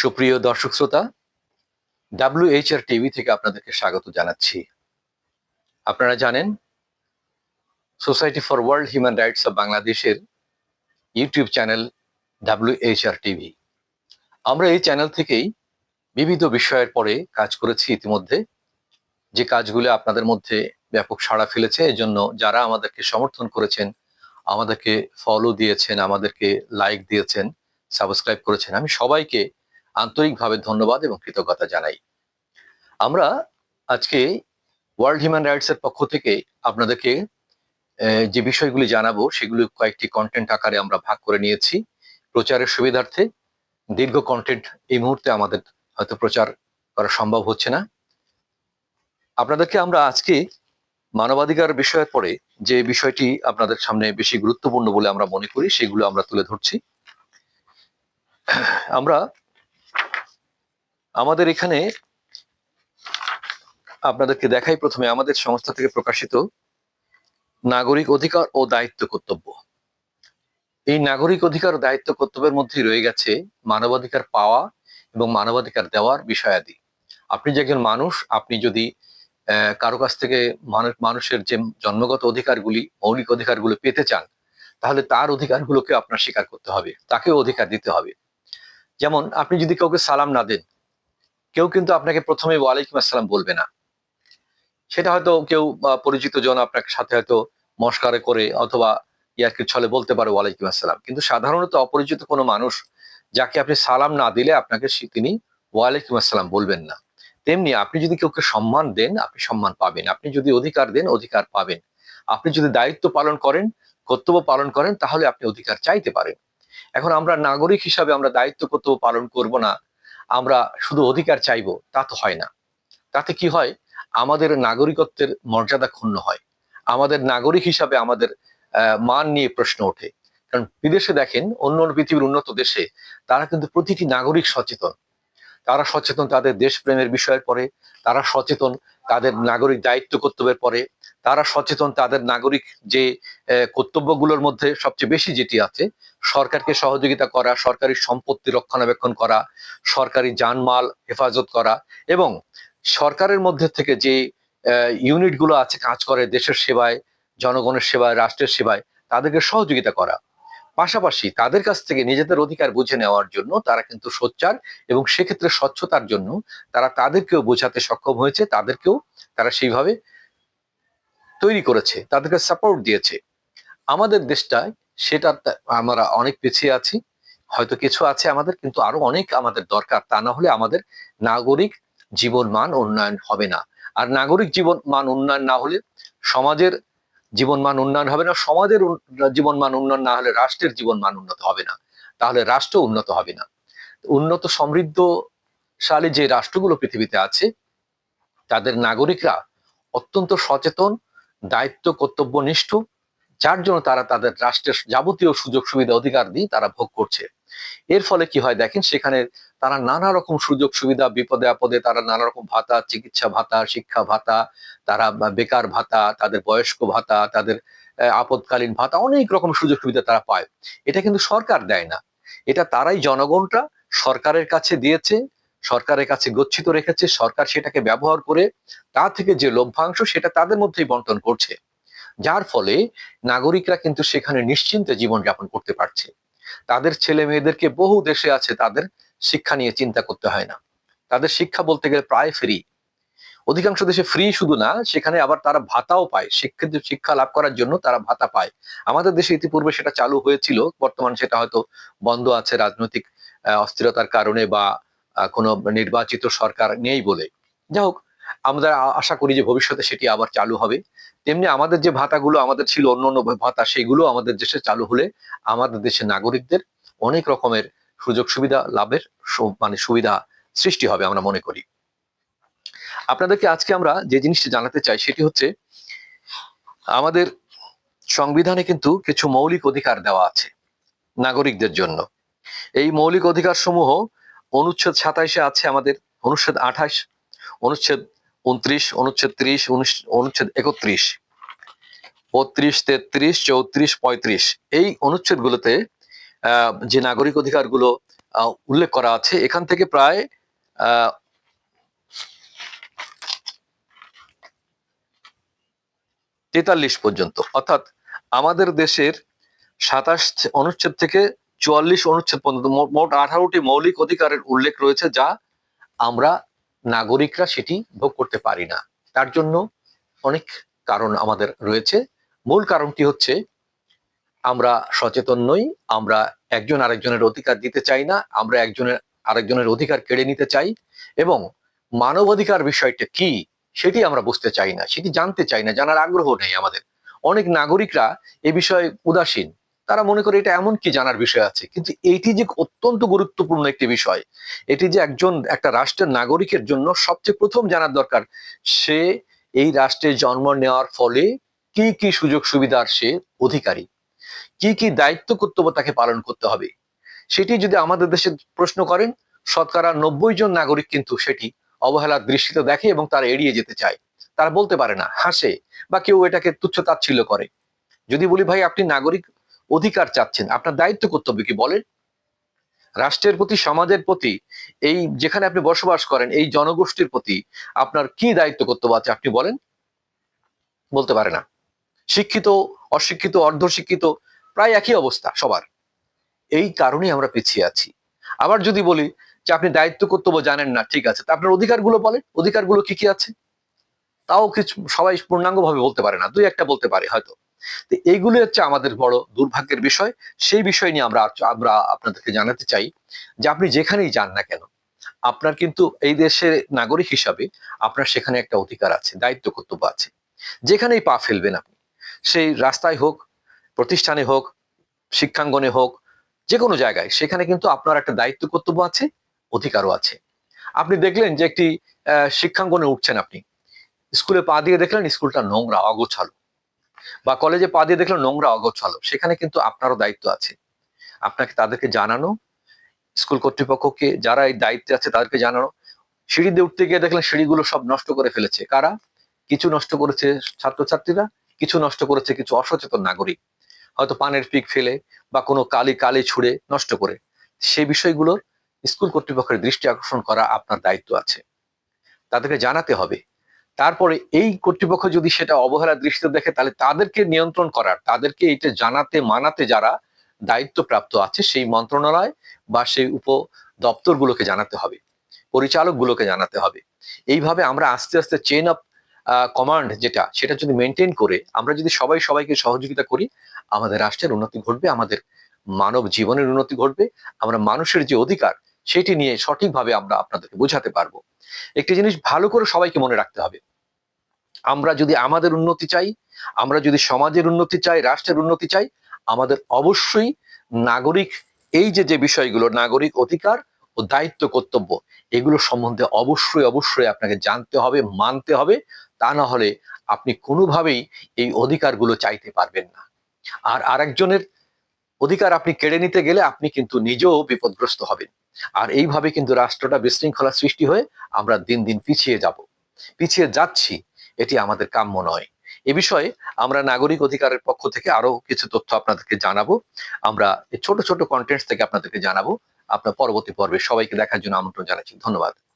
সুপ্রিয় দর্শক শ্রোতা ডাব্লিউএইচআর টিভি থেকে আপনাদেরকে স্বাগত জানাচ্ছি। আপনারা জানেন society for world human rights of বাংলাদেশের YouTube channel W H R TV আমরা এই চ্যানেল থেকেই বিবিধ বিষয়ের পরে কাজ করেছি ইতিমধ্যে। যে কাজগুলো আপনাদের মধ্যে ব্যাপক সাড়া ফেলেছে এজন্য যারা আমাদেরকে সমর্থন করেছেন, আমাদেরকে ফলো দিয়েছেন, আমাদেরকে লাইক দিয়েছেন সাবস্ক্রাইব করেছেন, আমি সবাইকে আন্তরিকভাবে ধন্যবাদ এবং কৃতজ্ঞতা জানাই। আমরা আজকে ওয়ার্ল্ড হিউম্যান রাইটস এর পক্ষ থেকে আপনাদেরকে যে বিষয়গুলি জানাব, সেগুলি কয়েকটি কন্টেন্ট আকারে আমরা ভাগ করে নিয়েছি। প্রচারের সুবিধার্থে দীর্ঘ কন্টেন্ট এই মুহূর্তে আমাদের হয়তো প্রচার করা সম্ভব হচ্ছে না। আপনাদেরকে আমরা আজকে মানবাধিকার বিষয়ের পরে যে বিষয়টি আপনাদের সামনে বেশি গুরুত্বপূর্ণ বলে আমরা মনে করি, সেগুলো আমরা তুলে ধরছি। আমরা আমাদের এখানে আপনাদেরকে দেখাই প্রথমে আমাদের সংস্থা থেকে প্রকাশিত নাগরিক অধিকার ও দায়িত্ব কর্তব্য। এই নাগরিক অধিকার ও দায়িত্ব কর্তব্যের মধ্যেই রয়ে গেছে মানবাধিকার পাওয়া এবং মানবাধিকার দেওয়ার বিষয়াদি। আপনি যে একজন মানুষ, আপনি যদি কারও কাছ থেকে মানুষের যে জন্মগত অধিকারগুলি, মৌলিক অধিকারগুলো পেতে চান, তাহলে তার অধিকারগুলোকে আপনার স্বীকার করতে হবে, তাকেও অধিকার দিতে হবে। যেমন আপনি যদি কাউকে সালাম না দেন কেউ কিন্তু আপনাকে প্রথমে ওয়ালাইকুম আসসালাম বলবে না। সেটা হয়তো কেউ পরিচিত জন আপনার সাথে হয়তো মস্কারে করে অথবা ইয়ার্কির ছলে বলতে পারে ওয়ালাইকুম আসসালাম। কিন্তু সাধারণত অপরিচিত কোনো মানুষ যাকে আপনি সালাম না দিলে আপনাকে তিনি ওয়ালাইকুম আসসালাম বলবেন না। তেমনি আপনি যদি কাউকে সম্মান দেন, আপনি সম্মান পাবেন। আপনি যদি অধিকার দেন, অধিকার পাবেন। আপনি যদি দায়িত্ব পালন করেন, কর্তব্য পালন করেন, তাহলে আপনি অধিকার চাইতে পারেন। এখন আমরা নাগরিক হিসাবে আমরা দায়িত্ব কর্তব্য পালন করব না। আমরা শুধু অধিকার চাইব, তা তো হয় না। তাতে কি হয়? আমাদের নাগরিকত্বের মর্যাদা ক্ষুণ্ণ হয়। আমাদের নাগরিক হিসাবে আমাদের মান নিয়ে প্রশ্ন ওঠে। কারণ বিদেশে দেখেন, অন্য অন্য পৃথিবীর উন্নত দেশে তারা কিন্তু প্রতিটি নাগরিক সচেতন। তারা সচেতন তাদের দেশপ্রেমের বিষয়ের পরে, তারা সচেতন তাদের নাগরিক দায়িত্ব কর্তব্যের পরে তারা সচেতন, তাদের নাগরিক যে কর্তব্যগুলোর মধ্যে সবচেয়ে বেশি যেটি আছে, সরকারকে সহযোগিতা করা, সরকারি সম্পত্তি রক্ষণাবেক্ষণ করা, সরকারি জানমাল হেফাজত করা এবং সরকারের মধ্যে থেকে যে ইউনিটগুলো আছে কাজ করে দেশের সেবায়, জনগণের সেবায়, রাষ্ট্রের সেবায়, তাদেরকে সহযোগিতা করা। পাশাপাশি তাদের কাছ থেকে নিজেদের অধিকার বুঝে নেওয়ার জন্য তারা কিন্তু সোচ্চার এবং সেক্ষেত্রে স্বচ্ছতার জন্য তারা তাদেরকেও বোঝাতে সক্ষম হয়েছে, তাদেরকেও তারা সেইভাবে তৈরি করেছে, তাদেরকে সাপোর্ট দিয়েছে। আমাদের দেশটায় সেটা আমরা অনেক পিছিয়ে আছি, হয়তো কিছু আছে আমাদের, কিন্তু আরও অনেক আমাদের দরকার। তা না হলে আমাদের নাগরিক জীবন মান উন্নয়ন হবে না। আর নাগরিক জীবন মান উন্নয়ন না হলে সমাজের জীবন মান উন্নয়ন হবে না, সমাজের উন- জীবন মান উন্নয়ন না হলে রাষ্ট্রের জীবন মান উন্নত হবে না। তাহলে রাষ্ট্র উন্নত হবে না। উন্নত, সমৃদ্ধশালী যে রাষ্ট্রগুলো পৃথিবীতে আছে, তাদের নাগরিকরা অত্যন্ত সচেতন, দায়িত্ব, কর্তব্যনিষ্ঠ, যার জন্য তারা তাদের রাষ্ট্রের যাবতীয় সুযোগ সুবিধা অধিকার দিয়ে তারা ভোগ করছে। এর ফলে কি হয় দেখেন, সেখানে তারা নানা রকম সুযোগ সুবিধা, বিপদে আপদে তারা নানা রকম ভাতা, চিকিৎসা ভাতা, শিক্ষা ভাতা, তারা বেকার ভাতা, তাদের বয়স্ক ভাতা, তাদের আপদকালীন ভাতা, অনেক রকম সুযোগ সুবিধা তারা পায়। এটা কিন্তু সরকার দেয় না। এটা তারাই জনগণটা সরকারের কাছে দিয়েছে, সরকারের কাছে গচ্ছিত রেখেছে, সরকার সেটাকে ব্যবহার করে তা থেকে যে লভ্যাংশ সেটা তাদের মধ্যেই বন্টন করছে। যার ফলে নাগরিকরা কিন্তু সেখানে নিশ্চিন্তে জীবনযাপন করতে পারছে। তাদের ছেলে মেয়েদেরকে বহু দেশে আছে, তাদের শিক্ষা নিয়ে চিন্তা করতে হয় না। তাদের শিক্ষা বলতে গেলে প্রায় ফ্রি অধিকাংশ দেশে ফ্রি শুধু না, সেখানে আবার তারা ভাতাও পায়। শিক্ষিত, শিক্ষা লাভ করার জন্য তারা ভাতা পায়। আমাদের দেশে ইতিপূর্বে সেটা চালু হয়েছিল, বর্তমান সেটা হয়তো বন্ধ আছে রাজনৈতিক অস্থিরতার কারণে বা কোনো নির্বাচিত সরকার নেই বলে। যাই হোক, আমরা আশা করি যে ভবিষ্যতে সেটি আবার চালু হবে। তেমনি আমাদের যে ভাতাগুলো আমাদের ছিল অন্য অন্য ভাতা, সেগুলো আমাদের দেশে চালু হলে আমাদের দেশের নাগরিকদের অনেক রকমের সুযোগ সুবিধা লাভের মানে সুবিধা সৃষ্টি হবে আমরা মনে করি। আপনাদেরকে আজকে আমরা যে জিনিসটা জানাতে চাই সেটি হচ্ছে, আমাদের সংবিধানে কিন্তু কিছু মৌলিক অধিকার দেওয়া আছে নাগরিকদের জন্য। এই মৌলিক অধিকার সমূহ অনুচ্ছেদ সাতাইশে আছে আমাদের, অনুচ্ছেদ আঠাশ, অনুচ্ছেদ উনত্রিশ অনুচ্ছেদ ত্রিশ অনুচ্ছ- অনুচ্ছেদ একত্রিশ, বত্রিশ, তেত্রিশ, চৌত্রিশ, পঁয়ত্রিশ। এই অনুচ্ছেদগুলোতে যে নাগরিক অধিকারগুলো উল্লেখ করা আছে, এখান থেকে প্রায় তেতাল্লিশ পর্যন্ত। অর্থাৎ আমাদের দেশের সাতাশ অনুচ্ছেদ থেকে চুয়াল্লিশ অনুচ্ছেদ পর্যন্ত মোট আঠারোটি মৌলিক অধিকারের উল্লেখ রয়েছে, যা আমরা নাগরিকরা সেটি ভোগ করতে পারি না। তার জন্য অনেক কারণ আমাদের রয়েছে। মূল কারণটি হচ্ছে আমরা সচেতন নই, আমরা একজন আরেকজনের অধিকার দিতে চাই না, আমরা একজনের, আরেকজনের অধিকার কেড়ে নিতে চাই এবং মানবাধিকার বিষয়টা কি সেটি আমরা বুঝতে চাই না, সেটি জানতে চাই না, জানার আগ্রহ নেই আমাদের। অনেক নাগরিকরা এ বিষয়ে উদাসীন, তারা মনে করে এটা এমন কি জানার বিষয় আছে, কিন্তু এটি যে অত্যন্ত গুরুত্বপূর্ণ একটি বিষয়, এটি যে একজন, একটা রাষ্ট্রের নাগরিকের জন্য সবচেয়ে প্রথম জানার দরকার, সে এই রাষ্ট্রে জন্ম নেওয়ার ফলে কি কি সুযোগ সুবিধার সে অধিকারী। কি কি দায়িত্ব কর্তব্য তাকে পালন করতে হবে? সেটি যদি আমাদের দেশে প্রশ্ন করেন, শতকরা নব্বই জন নাগরিক কিন্তু সেটি অবহেলার দৃষ্টিতে দেখে এবং তারা এড়িয়ে যেতে চায়। তারা বলতে পারে না, হাসে বা কেউ এটাকে তুচ্ছ তাচ্ছিল্য করে। যদি বলি, ভাই, আপনি নাগরিক অধিকার চাচ্ছেন, আপনার দায়িত্ব কর্তব্য কি? বলেন, রাষ্ট্রের প্রতি, সমাজের প্রতি, এই যেখানে আপনি বসবাস করেন, এই জনগোষ্ঠীর প্রতি আপনার কি দায়িত্ব কর্তব্য আছে? আপনি বলেন, বলতে পারে না। শিক্ষিত, অশিক্ষিত, অর্ধশিক্ষিত প্রায় একই অবস্থা সবার। এই কারণেই আমরা পিছিয়ে আছি। আবার যদি বলি যে আপনি দায়িত্ব কর্তব্য জানেন না, ঠিক আছে। তা আপনার অধিকারগুলো বলেন, অধিকারগুলো কি কি আছে? তাও কিছু, সবাই পূর্ণাঙ্গ ভাবে বলতে পারে না, দুই একটা বলতে পারে হয়তো। তো এইগুলো হচ্ছে আমাদের বড় দুর্ভাগ্যের বিষয়। সেই বিষয় নিয়ে আমরা আমরা আপনাদেরকে জানাতে চাই যে আপনি যেখানেই যান না কেন, আপনার কিন্তু এই দেশের নাগরিক হিসাবে আপনার সেখানে একটা অধিকার আছে, দায়িত্ব কর্তব্য আছে। যেখানেই পা ফেলবেন আপনি, সেই রাস্তায় হোক প্রতিষ্ঠানে হোক, শিক্ষাঙ্গনে হোক যে কোনো জায়গায়, সেখানে কিন্তু আপনার একটা দায়িত্ব কর্তব্য আছে, অধিকারও আছে। আপনি দেখলেন যে একটি শিক্ষাঙ্গনে উঠছেন আপনি। স্কুলে পা দিয়ে দেখলেন স্কুলটা নোংরা, অগোছালো। বা কলেজে পা দিয়ে দেখলেন নোংরা, অগোছালো। সেখানে কিন্তু আপনারও দায়িত্ব আছে। আপনাকে তাদেরকে জানানো, স্কুল কর্তৃপক্ষকে যারা এই দায়িত্বে আছে তাদেরকে জানানো। সিঁড়ি দিয়ে উঠতে গিয়ে দেখলেন সিঁড়িগুলো সব নষ্ট করে ফেলেছে। কারা? কিছু নষ্ট করেছে ছাত্রছাত্রীরা, কিছু নষ্ট করেছে কিছু অসচেতন নাগরিক। হয়তো পানের পিক ফেলে বা কোনো কালি কালি ছুঁড়ে নষ্ট করে। সেই বিষয়গুলোর স্কুল কর্তৃপক্ষের দৃষ্টি আকর্ষণ করা আপনার দায়িত্ব আছে। তাদেরকে জানাতে হবে। তারপরে এই কর্তৃপক্ষ যদি সেটা অবহেলার দৃষ্টিতে দেখে, তাহলে তাদেরকে নিয়ন্ত্রণ করার, তাদেরকে এটা জানাতে মানাতে যারা দায়িত্বপ্রাপ্ত আছে, সেই মন্ত্রণালয় বা সেই উপ দপ্তরগুলোকে জানাতে হবে, পরিচালকগুলোকে জানাতে হবে। এইভাবে আমরা আস্তে আস্তে চেন অফ কমান্ড যেটা, সেটা যদি মেনটেন করে, আমরা যদি সবাই সবাইকে সহযোগিতা করি আমাদের রাষ্ট্রের উন্নতি ঘটবে, আমাদের মানব জীবনের উন্নতি ঘটবে, আমরা মানুষের যে অধিকার সেটি নিয়ে সঠিকভাবে আমরা আপনাদেরকে বোঝাতে পারব। একটি জিনিস ভালো করে সবাইকে মনে রাখতে হবে। আমরা যদি আমাদের উন্নতি চাই, আমরা যদি সমাজের উন্নতি চাই, রাষ্ট্রের উন্নতি চাই, আমাদের অবশ্যই নাগরিক, এই যে যে বিষয়গুলো, নাগরিক অধিকার ও দায়িত্ব কর্তব্য, এগুলো সম্বন্ধে অবশ্যই অবশ্যই আপনাকে জানতে হবে, মানতে হবে। তা না হলে আপনি কোনোভাবেই এই অধিকারগুলো চাইতে পারবেন না। আর আরেকজনের অধিকার আপনি কেড়ে নিতে গেলে আপনি কিন্তু নিজেও বিপদগ্রস্ত হবেন। আর এইভাবে কিন্তু রাষ্ট্রটা বিশৃঙ্খলা সৃষ্টি হয়ে আমরা দিন দিন পিছিয়ে যাব। পিছিয়ে যাচ্ছি, এটি আমাদের কাম্য নয়। এ বিষয়ে আমরা নাগরিক অধিকারের পক্ষ থেকে আরও কিছু তথ্য আপনাদেরকে জানাব। আমরা ছোট ছোট কন্টেন্টস থেকে আপনাদেরকে জানাব। আপনার পরবর্তী পর্বে সবাইকে দেখার জন্য আমন্ত্রণ জানাচ্ছি। ধন্যবাদ।